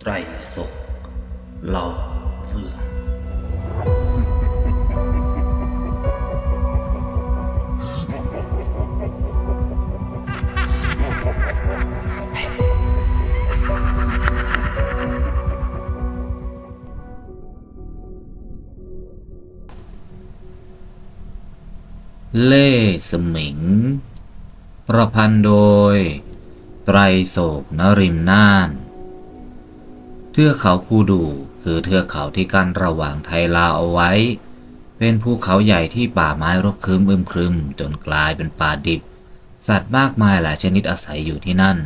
ไตรสกเล่าเรื่องเล่สมิง ประพันธ์โดย ไตรโศกนริมน่าน ทือกเขาภูดูคือเทือกเขาที่กั้นระหว่างไทยลาวเอาไว้ เป็นภูเขาใหญ่ที่ป่าไม้รกครึมอึมครึมจนกลายเป็นป่าดิบ สัตว์มากมายหลายชนิดอาศัยอยู่ที่นั่น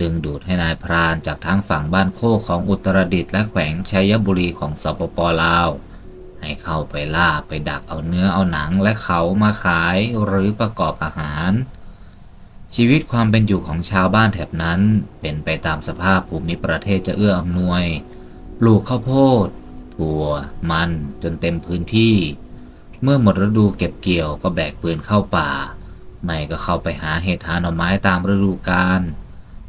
ดึงดูดให้นายพรานจากทั้งฝั่งบ้านโคกของอุตรดิตถ์และแขวงชัยบุรีของสปปลาว ให้เข้าไปล่าไปดักเอาเนื้อเอาหนังและเขามาขายหรือประกอบอาหาร ชีวิตความเป็นอยู่ของชาวบ้านแถบนั้น เป็นไปตามสภาพภูมิประเทศจะเอื้ออำนวย ปลูกข้าวโพด ถั่ว มันจนเต็มพื้นที่ เมื่อหมดฤดูเก็บเกี่ยวก็แบกปืนเข้าป่า ไม่ก็เข้าไปหาเห็ดหาหน่อไม้ตามฤดูกาล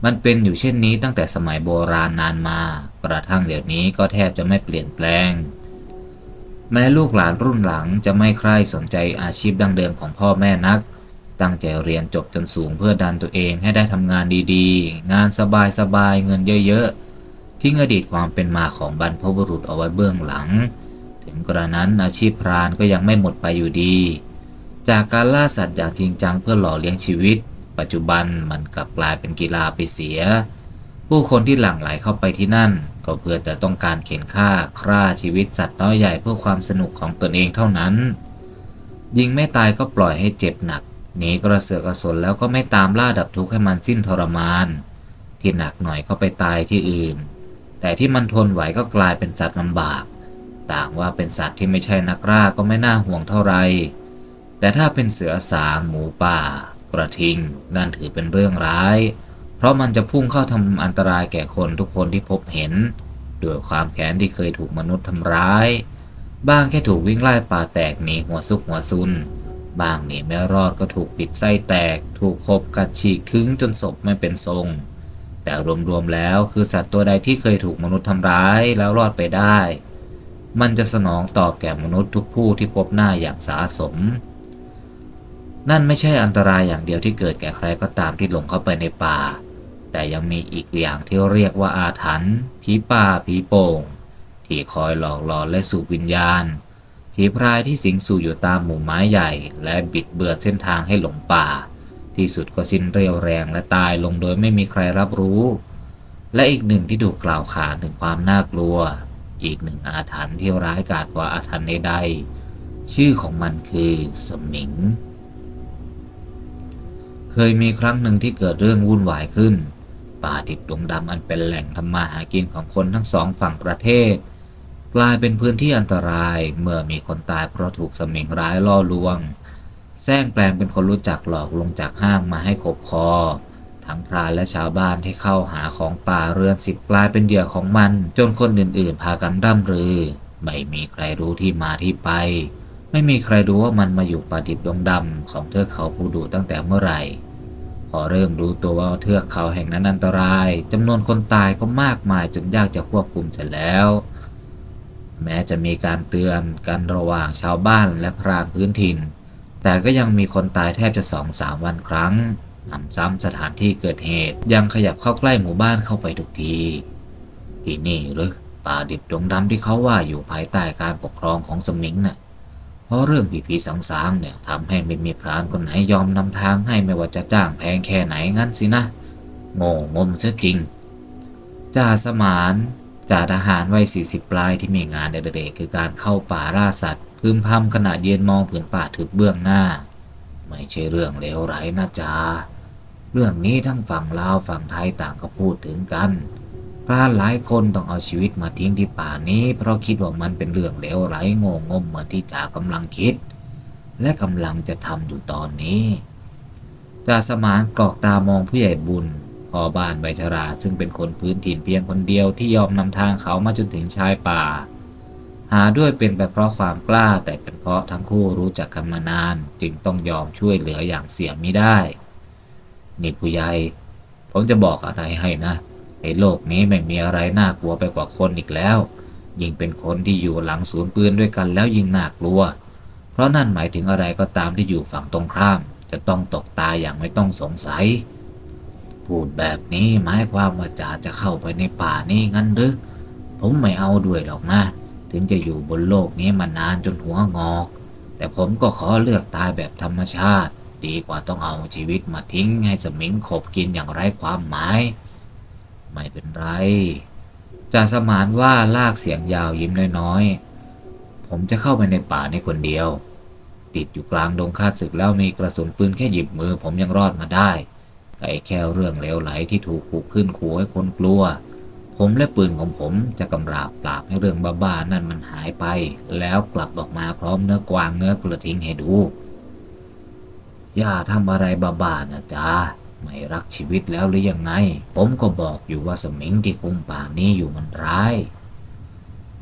มันเป็นอยู่เช่นนี้ตั้งแต่สมัยโบราณนานมา กระทั่งเดี๋ยวนี้ก็แทบจะไม่เปลี่ยนแปลง แม้ลูกหลานรุ่นหลังจะไม่ใคร่สนใจอาชีพดั้งเดิมของพ่อแม่นัก ตั้งใจเรียนจบจนสูงเพื่อดันตัวเองให้ได้ทำงานดีๆ งานสบายๆ เงินเยอะๆ ทิ้งอดีตความเป็นมาของบรรพบุรุษเอาไว้เบื้องหลัง ถึงกระนั้นอาชีพพรานก็ยังไม่หมดไปอยู่ดี จากการล่าสัตว์อย่างจริงจังเพื่อหล่อเลี้ยงชีวิต ปัจจุบันมันกลับกลายเป็นกีฬาไปเสีย ผู้คนที่หลั่งไหลเข้าไปที่นั่น ก็เพื่อจะต้องการเข็นฆ่าฆ่าชีวิตสัตว์น้อยใหญ่เพื่อความสนุกของตนเองเท่านั้น ยิงไม่ตายก็ปล่อยให้เจ็บหนัก หนีกระเสือกกระสนแล้วก็ไม่ตามล่าดับทุกข์ให้มันสิ้นทรมาน ที่หนักหน่อยก็ไปตายที่อื่น แต่ที่มันทนไหวก็กลายเป็นสัตว์ลำบาก ต่างว่าเป็นสัตว์ที่ไม่ใช่นักล่าก็ไม่น่าห่วงเท่าไร แต่ถ้าเป็นเสือสางหมูป่า กระทิงนั่นถือเป็นเรื่องร้าย เพราะมันจะพุ่งเข้าทำอันตรายแก่คนทุกคนที่พบเห็นด้วยความแค้นที่เคยถูกมนุษย์ทำร้าย บ้างแค่ถูกวิ่งไล่ป่าแตกหนีหัวซุกหัวซุน บางหนีไม่รอดก็ถูกปิดไส้แตก ถูกขบกัดฉีกถึงจนศพไม่เป็นทรง แต่รวมๆแล้วคือสัตว์ตัวใดที่เคยถูกมนุษย์ทำร้ายแล้วรอดไปได้ มันจะสนองตอบแก่มนุษย์ทุกผู้ที่พบหน้าอย่างสาสม นั่นไม่ใช่อันตรายอย่างเดียวที่เกิดแก่ใครก็ตามที่หลงเข้าไปในป่า แต่ยังมีอีกอย่างที่เรียกว่าอาถรรพ์ผีป่าผีโป่งที่คอยหลอกหลอนและสูบวิญญาณ ผีพรายที่สิงสู่อยู่ตามหมู่ไม้ใหญ่ และบิดเบือนเส้นทางให้หลงป่า ที่สุดก็สิ้นเรี่ยวแรงและตายลงโดยไม่มีใครรับรู้ และอีกหนึ่งที่ถูกกล่าวขานถึงความน่ากลัว อีกหนึ่งอาถรรพ์ที่ร้ายกาจกว่าอาถรรพ์ใดๆชื่อของมันคือสมิง เคยมีครั้งหนึ่งที่เกิดเรื่องวุ่นวายขึ้น ป่าดิบดงดำอันเป็นแหล่งทำมาหากินของคนทั้งสองฝั่งประเทศ กลายเป็นพื้นที่อันตรายเมื่อมีคนตายเพราะถูกสมิงร้ายล่อลวงแซงแปลงเป็นคนรู้จักหลอกลงจากห้างมาให้ขบคอ ทั้งพรานและชาวบ้านที่เข้าหาของป่าเรือนสิบกลายเป็นเหยื่อของมัน จนคนอื่นๆ พากันร่ำรือ ไม่มีใครรู้ที่มาที่ไป ไม่มีใครรู้ว่ามันมาอยู่ป่าดิบดงดำของเทือกเขาภูดูตั้งแต่เมื่อไหร่ พอเริ่มรู้ตัวว่าเทือกเขาแห่งนั้นอันตรายจำนวนคนตายก็มากมายจนยากจะควบคุมเสร็จแล้ว แม้จะมีการเตือนกันระหว่างชาวบ้านและพรานพื้นถิ่น แต่ก็ยังมีคนตายแทบจะสองสามวันครั้งนำซ้ำสถานที่เกิดเหตุยังขยับเข้าใกล้หมู่บ้านเข้าไปทุกที ที่นี่หรือป่าดิบดงดำที่เขาว่าอยู่ภายใต้การปกครองของสมิงน่ะ เพราะเรื่องผีผีสางๆเนี่ยทำให้ไม่มีพรานคนไหนยอมนำทางให้ไม่ว่าจะจ้างแพงแค่ไหนงั้นสินะ โง่งมเสียจริง จ่าสมาน จ่าทหารวัยสี่สิบปลายที่มีงานเด็กๆคือการเข้าป่าล่าสัตว์ พึมพำขณะเยืนมองผืนป่าทึบเบื้องหน้า ไม่ใช่เรื่องเลวร้ายนะจ๊ะเรื่องนี้ทั้งฝั่งลาวฝั่งไทยต่างก็พูดถึงกันพรานหลายคนต้องเอาชีวิตมาทิ้งที่ป่านี้ เพราะคิดว่ามันเป็นเรื่องเลวร้ายโง่งมเหมือนที่จ่ากำลังคิด และกำลังจะทำอยู่ตอนนี้จ่าสมานกรอกตามองผู้ใหญ่บุญ พ่อบ้านใบชราซึ่งเป็นคนพื้นถิ่นเพียงคนเดียวที่ยอมนำทางเขามาจนถึงชายป่า หาด้วยเป็นไปเพราะความกล้าแต่เป็นเพราะทั้งคู่รู้จักกันมานาน จึงต้องยอมช่วยเหลืออย่างเสียไม่ได้ นี่ผู้ใหญ่ผมจะบอกอะไรให้นะในโลกนี้ไม่มีอะไรน่ากลัวไปกว่าคนอีกแล้ว ยิ่งเป็นคนที่อยู่หลังศูนย์ปืนด้วยกันแล้วยิ่งน่ากลัว เพราะนั่นหมายถึงอะไรก็ตามที่อยู่ฝั่งตรงข้าม จะต้องตกตายอย่างไม่ต้องสงสัย พูดแบบนี้หมายความว่าจ่าจะเข้าไปในป่านี่งั้นหรือ ผมไม่เอาด้วยหรอกนะ ถึงจะอยู่บนโลกนี้มานานจนหัวงอก แต่ผมก็ขอเลือกตายแบบธรรมชาติ ดีกว่าต้องเอาชีวิตมาทิ้งให้สมิงขบกินอย่างไร้ความหมาย ไม่เป็นไรจ่าสมานว่าลากเสียงยาวยิ้มน้อยๆ ผมจะเข้าไปในป่าในคนเดียว ติดอยู่กลางดงข้าศึกแล้วมีกระสุนปืนแค่หยิบมือ ผมยังรอดมาได้ ไก่แค่เรื่องเลวไหลที่ถูกปลุกขึ้นขู่ให้คนกลัว ผมและปืนของผมจะกำราบปราบให้เรื่องบ้าๆนั่นมันหายไป แล้วกลับออกมาพร้อมเนื้อกวางเนื้อกระทิงให้ดูอย่าทำอะไรบ้าๆนะจ๊ะไม่รักชีวิตแล้วหรือยังไง ผมก็บอกอยู่ว่าสมิงที่คุมป่านี้อยู่มันร้าย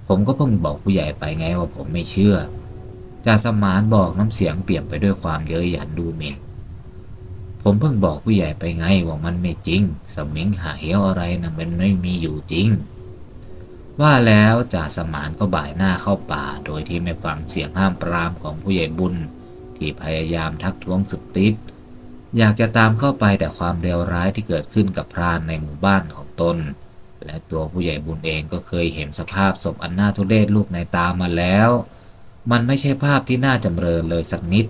ผมก็เพิ่งบอกผู้ใหญ่ไปไงว่าผมไม่เชื่อจ่าสมานบอกน้ำเสียงเปลี่ยนไปด้วยความเย้ยหยันดูหมิ่น ผมเพิ่งบอกผู้ใหญ่ไปไงว่ามันไม่จริง สมิงหาเหวอะไรนะมันไม่มีอยู่จริง ว่าแล้วจ่าสมานก็บ่ายหน้าเข้าป่า โดยที่ไม่ฟังเสียงห้ามปรามของผู้ใหญ่บุญ ที่พยายามทักท้วงสุดฤทธิ์อยากจะตามเข้าไปแต่ความเลวร้ายที่เกิดขึ้นกับพรานในหมู่บ้านของตน และตัวผู้ใหญ่บุญเองก็เคยเห็นสภาพศพอันน่าทุเรศลูกในตามาแล้ว มันไม่ใช่ภาพที่น่าจำเริญเลยสักนิด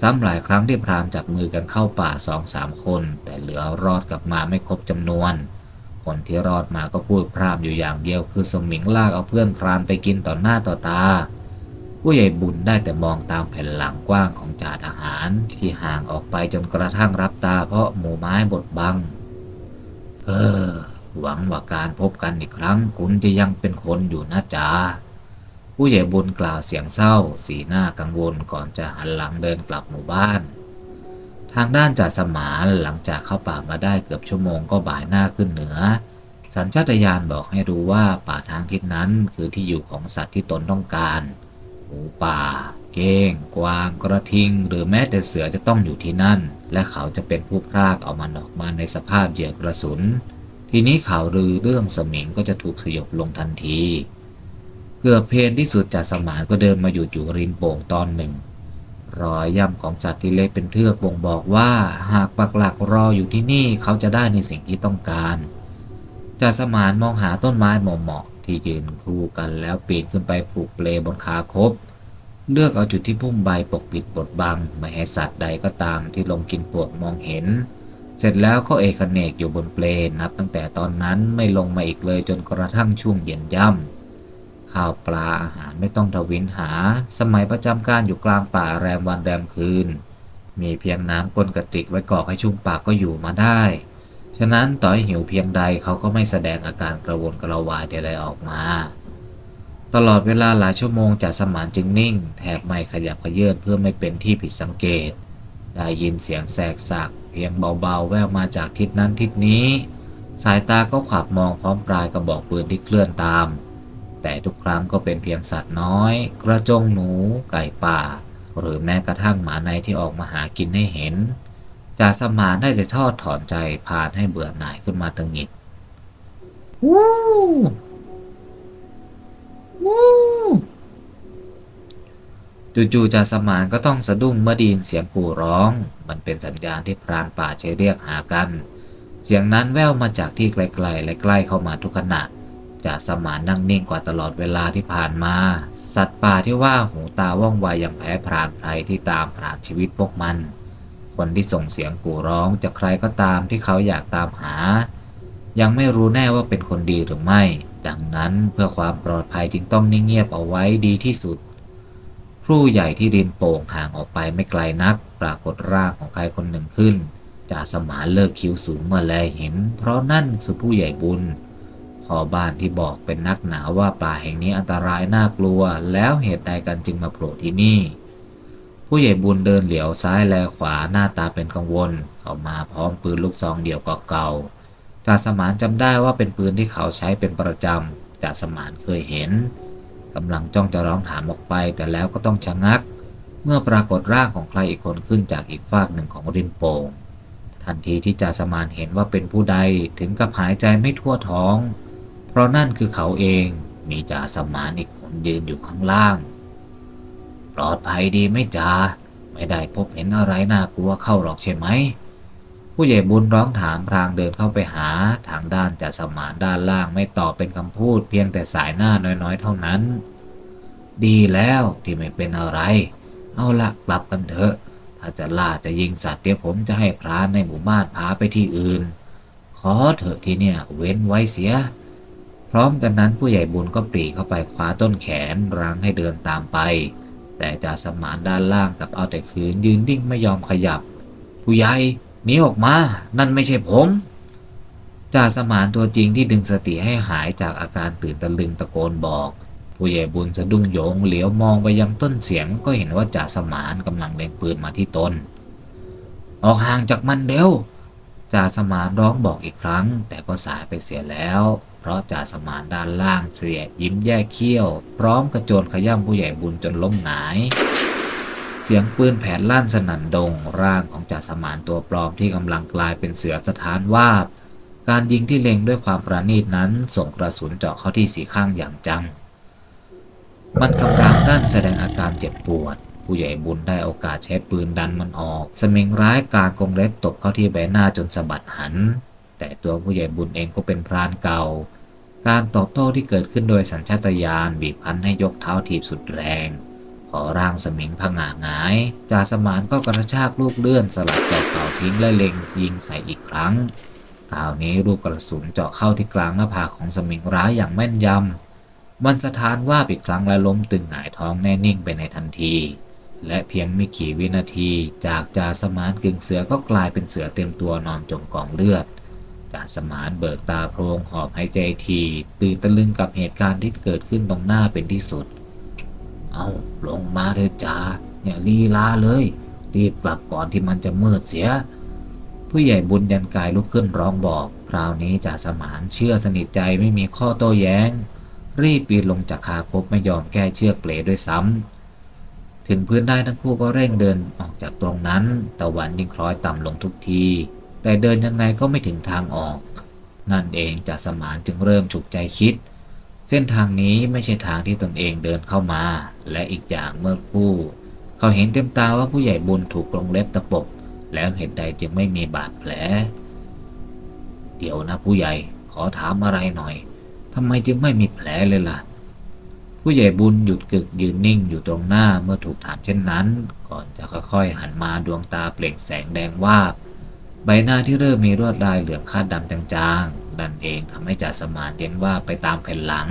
ซ้ำหลายครั้งที่พรานจับมือกันเข้าป่าสองสามคน แต่เหลือรอดกลับมาไม่ครบจำนวน คนที่รอดมาก็พูดพร่ำอยู่อย่างเดียวคือสมิงลากเอาเพื่อนพรานไปกินต่อหน้าต่อตา ผู้ใหญ่บุญได้แต่มองตามแผ่นหลังกว้างของจ่าทหารที่ห่างออกไปจนกระทั่งรับตาเพราะหมู่ไม้บดบัง เออ หวังว่าการพบกันอีกครั้งคุณจะยังเป็นคนอยู่นะจ๊ะ ผู้ใหญ่บุญกล่าวเสียงเศร้า สีหน้ากังวลก่อนจะหันหลังเดินกลับหมู่บ้าน ทางด้านจ่าสมานหลังจากเข้าป่ามาได้เกือบชั่วโมงก็บ่ายหน้าขึ้นเหนือ สัญชาตญาณบอกให้รู้ว่าป่าทางทิศนั้นคือที่อยู่ของสัตว์ที่ตนต้องการหมูป่า เก้ง กวาง กระทิง หรือแม้แต่เสือจะต้องอยู่ที่นั่น และเขาจะเป็นผู้พรากเอามันออกมาในสภาพเหยื่อกระสุน ทีนี้ข่าวลือเรื่องสมิงก็จะถูกสยบลงทันที เกือบเพลนที่สุดจากสมานก็เดินมาอยู่อยู่ริมโป่งตอนหนึ่ง รอยย่ำของสัตว์ที่เล็กเป็นเทือกบ่งบอกว่าหากปักหลักรออยู่ที่นี่เขาจะได้ในสิ่งที่ต้องการจ่าสมานมองหาต้นไม้เหมาะๆที่ยืนคู่กันแล้วปีนขึ้นไปผูกเปลบนขาคบ เลือกเอาจุดที่พุ่มใบปกปิดบดบังไม่ให้สัตว์ใดก็ตามที่ลงกินปวกมองเห็น เสร็จแล้วก็เอกเนกอยู่บนเปลนับตั้งแต่ตอนนั้นไม่ลงมาอีกเลยจนกระทั่งช่วงเย็นย่ำ ข้าวปลาอาหารไม่ต้องทวินหา สมัยประจำการอยู่กลางป่าแรมวันแรมคืน มีเพียงน้ำก้นกระติกไว้กอกให้ชุ่มปากก็อยู่มาได้ ฉะนั้นต่อให้หิวเพียงใดเขาก็ไม่แสดงอาการกระวนกระวายใดๆออกมา ตลอดเวลาหลายชั่วโมงจ่าสมานจึงนิ่ง แทบไม่ขยับขยื่นเพื่อไม่เป็นที่ผิดสังเกต ได้ยินเสียงแสกสักเพียงเบาๆ แว่วมาจากทิศนั้นทิศนี้ สายตาก็ขับมองพร้อมปลายกระบอกปืนที่เคลื่อนตาม แต่ทุกครั้งก็เป็นเพียงสัตว์น้อย กระจงหนู ไก่ป่า หรือแม้กระทั่งหมาในที่ออกมาหากินให้เห็นจ่าสมานได้แต่ทอดถอนใจผ่านให้เบื่อหน่ายขึ้นมาตังหิดวู้วู้จู่ๆจ่าสมานก็ต้องสะดุ้งเมื่อไดยินเสียงกู่ร้อง มันเป็นสัญญาณที่พรานป่าจะเรียกหากัน เสียงนั้นแว่วมาจากที่ไกลๆและใกล้เข้ามาทุกขณะ จ่าสมานนั่งนิ่งกว่าตลอดเวลาที่ผ่านมา สัตว์ป่าที่ว่าหูตาว่องไวยังแพ้พรานไพรที่ตามพรานชีวิตพวกมัน คนที่ส่งเสียงกู่ร้องจากใครก็ตามที่เขาอยากตามหา ยังไม่รู้แน่ว่าเป็นคนดีหรือไม่ ดังนั้นเพื่อความปลอดภัยจึงต้องนิ่งเงียบเอาไว้ดีที่สุดครูใหญ่ที่ริมโป่งห่างออกไปไม่ไกลนัก ปรากฏร่างของใครคนหนึ่งขึ้นจ่าสมานเลิกคิ้วสูงเมื่อแลเห็น เพราะนั่นคือผู้ใหญ่บุญ พอบ้านที่บอกเป็นนักหนาว่าป่าแห่งนี้อันตรายน่ากลัว แล้วเหตุใดกันจึงมาโผล่ที่นี่ ผู้ใหญ่บุญเดินเหลียวซ้ายแลขวาหน้าตาเป็นกังวล เขามาพร้อมปืนลูกซองเดี่ยวเก่าๆจ่าสมานจำได้ว่าเป็นปืนที่เขาใช้เป็นประจำจ่าสมานเคยเห็นกำลังจ้องจะร้องถามออกไป แต่แล้วก็ต้องชะงัก เมื่อปรากฏร่างของใครอีกคนขึ้นจากอีกฝากหนึ่งของริมโป่งทันทีที่จ่าสมานเห็นว่าเป็นผู้ใดถึงกับหายใจไม่ทั่วท้อง เพราะนั่นคือเขาเองมีจ่าสมานอีกคนยืนอยู่ข้างล่าง ปลอดภัยดีไหม่จ่าไม่ได้พบเห็นอะไรน่ากลัวเข้าหรอกใช่ไหม ผู้ใหญ่บุญร้องถามพรางเดินเข้าไปหาทางด้านจ่าสมานด้านล่างไม่ตอบเป็นคำพูดเพียงแต่สายหน้าน้อยๆ เท่านั้น ดีแล้วที่ไม่เป็นอะไร เอาละกลับกันเถอะถ้าจะล่าจะยิงสัตว์เดี๋ยวผมจะให้พรานในหมู่บ้านพาไปที่อื่น ขอเถอะที่เนี่ยเว้นไว้เสีย ร้อมกันนั้นผู้ใหญ่บุญก็ปรีเข้าไปคว้าต้นแขนรั้งให้เดินตามไป แต่จ่าสมานด้านล่างกับเอาแต่ขืนยืนนิ่งไม่ยอมขยับ ผู้ใหญ่หนีออกมา นั่นไม่ใช่ผมจ่าสมานตัวจริงที่ดึงสติให้หายจากอาการตื่นตะลึงตะโกนบอก ผู้ใหญ่บุญสะดุ้งโยงเหลียวมองไปยังต้นเสียงก็เห็นว่าจ่าสมานกำลังเล็งปืนมาที่ตน ออกห่างจากมันเร็วจ่าสมานร้องบอกอีกครั้ง แต่ก็สายไปเสียแล้ว เพราะจ่าสมานด้านล่างเสียยิ้มแย่เขี้ยว พร้อมกระโจนขย่ำผู้ใหญ่บุญจนล้มหงาย เสียงปืนแผดลั่นสนั่นดง ร่างของจ่าสมานตัวปลอมที่กำลังกลายเป็นเสือสถานวาบ การยิงที่เล็งด้วยความประณีตนั้น ส่งกระสุนเจาะเข้าที่สีข้างอย่างจัง มันคำรามด้านแสดงอาการเจ็บปวดผู้ใหญ่บุญได้โอกาสใช้ปืนดันมันออก สมิงร้ายกลางกรงเล็บตบเข้าที่ใบหน้าจนสะบัดหัน แต่ตัวผู้ใหญ่บุญเองก็เป็นพรานเก่า การตอบโต้ที่เกิดขึ้นโดยสัญชาตญาณบีบคั้นให้ยกเท้าถีบสุดแรงพอร่างสมิงผงาหงายจ่าสมานก็กระชากลูกเลื่อนสลัดดอเก่าทิ้งและเล็งยิงใส่อีกครั้งคราวนี้ลูกกระสุนเจาะเข้าที่กลางหน้าผากของสมิงร้ายอย่างแม่นยำ มันสะท้านว่าอีกครั้งและล้มตึงหงายท้องแน่นิ่งไปในทันที และเพียงไม่กี่วินาที จากจ่าสมานกึ่งเสือก็กลายเป็นเสือเต็มตัวนอนจมกองเลือด จ่าสมานเบิกตาโพรงหอบหายใจทีตื่นตะลึงกับเหตุการณ์ที่เกิดขึ้นตรงหน้าเป็นที่สุด เอาลงมาเถอะจ่าอย่าลีลาเลย รีบกลับก่อนที่มันจะมืดเสีย ผู้ใหญ่บุญยันกายลุกขึ้นร้องบอก คราวนี้จ่าสมานเชื่อสนิทใจไม่มีข้อโต้แย้ง รีบปีนลงจากคาคบไม่ยอมแก้เชือกเปลด้วยซ้ำถึงพื้นได้ทั้งคู่ก็เร่งเดินออกจากตรงนั้น ตะวันยิ่งคล้อยต่ำลงทุกที แต่เดินยังไงก็ไม่ถึงทางออก นั่นเองจ่าสมานจึงเริ่มฉุกใจคิด เส้นทางนี้ไม่ใช่ทางที่ตนเองเดินเข้ามา และอีกอย่างเมื่อคู่ เขาเห็นเต็มตาว่าผู้ใหญ่บุญถูกกรงเล็บตะปบ แล้วเหตุใดจึงไม่มีบาดแผล เดี๋ยวนะผู้ใหญ่ขอถามอะไรหน่อยทำไมจึงไม่มีแผลเลยล่ะ ผู้ใหญ่บุญหยุดกึกยืนนิ่งอยู่ตรงหน้าเมื่อถูกถามเช่นนั้น ก่อนจะค่อยๆหันมาดวงตาเปล่งแสงแดงวาบ ใบหน้าที่เริ่มมีรวดลายเหลืองคาดดำจางๆ นั่นเองทำให้จ่าสมานเย็นว่าไปตามแผ่นหลัง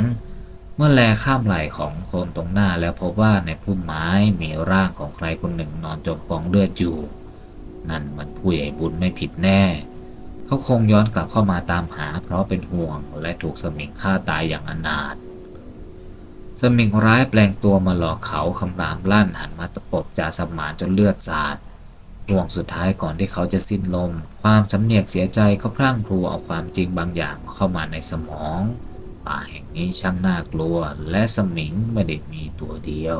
เมื่อแลข้ามไหล่ของโคนตรงหน้าแล้วพบว่าในพุ่มไม้มีร่างของใครคนหนึ่งนอนจมกองเลือดอยู่ นั่นมันผู้ใหญ่บุญไม่ผิดแน่ เขาคงย้อนกลับเข้ามาตามหา เพราะเป็นห่วงและถูกสมิงฆ่าตายอย่างอนาถสมิงร้ายแปลงตัวมาหลอกเขาคำรามลั่นหันมาตะปบจ่าสมานจนเลือดสาด ห่วงสุดท้ายก่อนที่เขาจะสิ้นลม ความสำเนียกเสียใจก็พรั่งพรูเอาความจริงบางอย่างเข้ามาในสมอง ป่าแห่งนี้ช่างน่ากลัวและสมิงไม่ได้มีตัวเดียว